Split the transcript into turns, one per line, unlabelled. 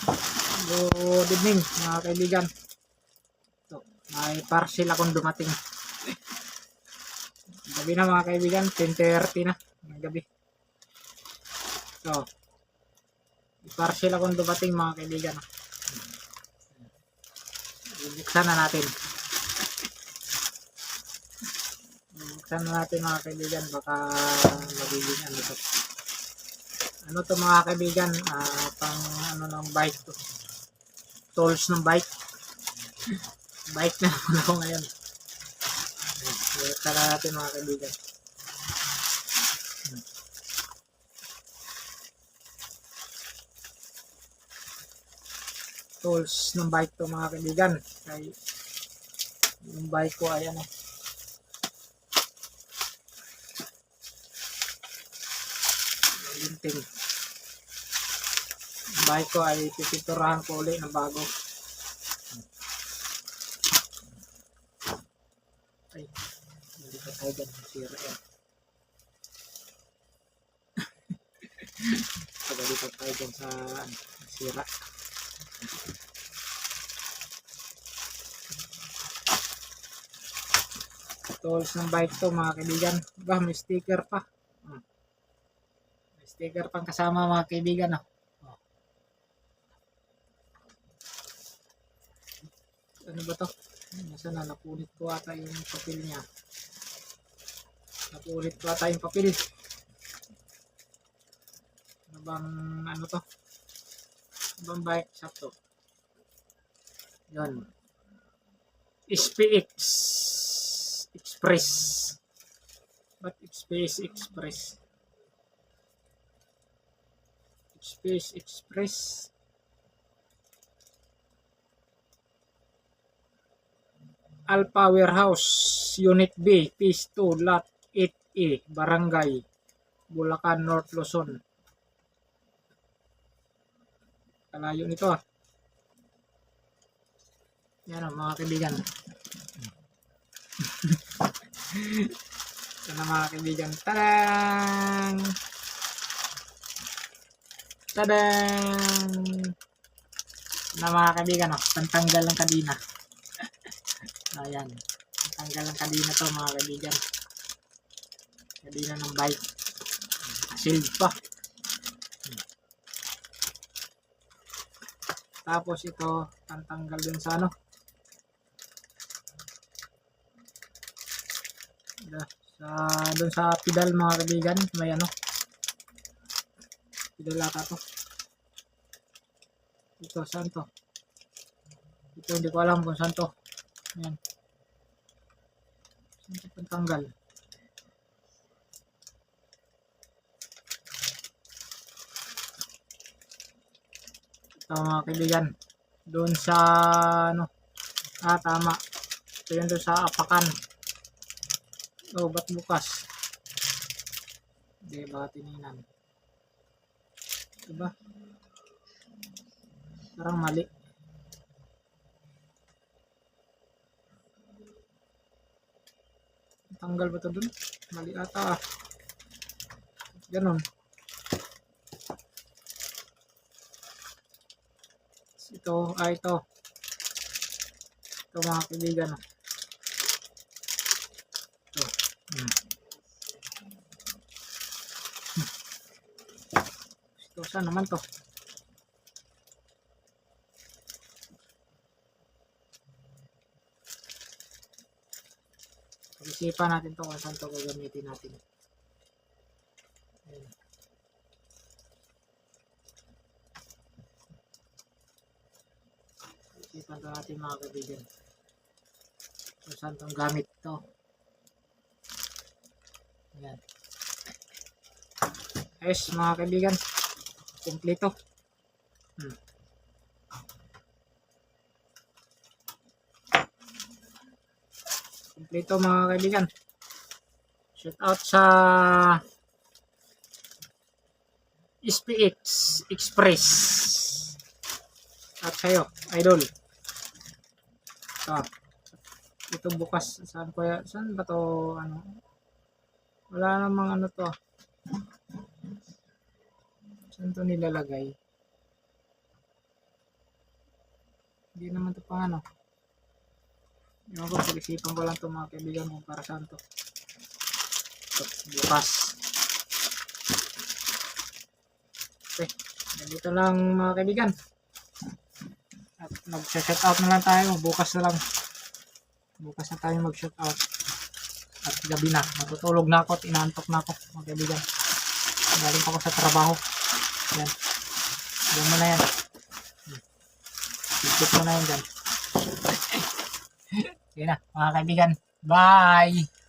Good evening mga kaibigan. So, may parcel akong dumating. Gabi na mga kaibigan, 10.30 na ng gabi. May parcel akong dumating mga kaibigan. Bubuksan na natin. Bubuksan na natin mga kaibigan, baka magiging ano to. Ano to mga kaibigan, ah, pang ano ng bike to. Tools ng bike. Bike na naman ako ngayon. Bubuksan na natin mga kaibigan. Tools ng bike to mga kaibigan. Kay yung bike ko ay ano, linting. Bike ko ay pipinturahan ko ulit ng bago. Ay, hindi pa tayo dyan. Sira yan. Pagalipat tayo dyan sa ano, sira. Tools ng bike to mga kaibigan. Ba, may sticker pa. Hmm. May sticker pang kasama mga kaibigan. Oh. Ano ba to? Nasa na, napunit ko ata yung papel niya. Napunit ko ata yung papel. Ano bang, ano to? Ano bang bike shop to? Yun. SPX Express. But Space Express. Space Express. Alpha Warehouse, Unit B, Phase 2, Lot 8A, Barangay, Bulacan, North Luzon. Kalayo nito ah. Yan ang mga kaibigan. Ito na mga kaibigan. Tadang! Tadang! Na mga kaibigan, oh, pantanggal ng kadina. Ayan. Pantanggal ng kadina to mga kaibigan. Kadina ng bike. Shield pa. Tapos ito, pantanggal din sa ano, sa doon sa pedal mga kaibigan may ano pedal ata to ito saan to ito hindi ko alam kung saan to yan saan to pantanggal ito mga kaibigan doon sa ano ah tama ito yun doon sa apakan Oh, ba't bukas? Hindi, baka tininan. Diba? Parang mali. Tanggal ba to dun? Mali ata ah. Ganon. Ito, ah ito. Ito mga kaibigan. Ito. Hmm. Ito, saan naman to? Pag-isipan natin to kung saan to gagamitin natin. Ayan. Pag-isipan to natin mga kaibigan. Kung saan tong gamit to. Ayan. Ayos mga kaibigan. Kompleto. Hmm. Kompleto mga kaibigan. Shout out sa SPX Express. At sa'yo, idol. Ito. Ito bukas. Saan ko ya? Saan ba to? Ano? Wala namang ano to. Saan to nilalagay? Hindi naman to pang ano. Ewan ko, pag-isipan ko lang to mga kaibigan kung para saan to. Ito, bukas. Okay, ganito lang mga kaibigan. At mag-shout out na lang tayo. Bukas na lang. Bukas na tayo mag-shout out. At gabi na. Matutulog na ako at inaantok na ako mga kaibigan. Galing pa ako sa trabaho. Yan. Yan mo na yan. Ikot mo na yan dyan. Sige na, mga kaibigan. Bye!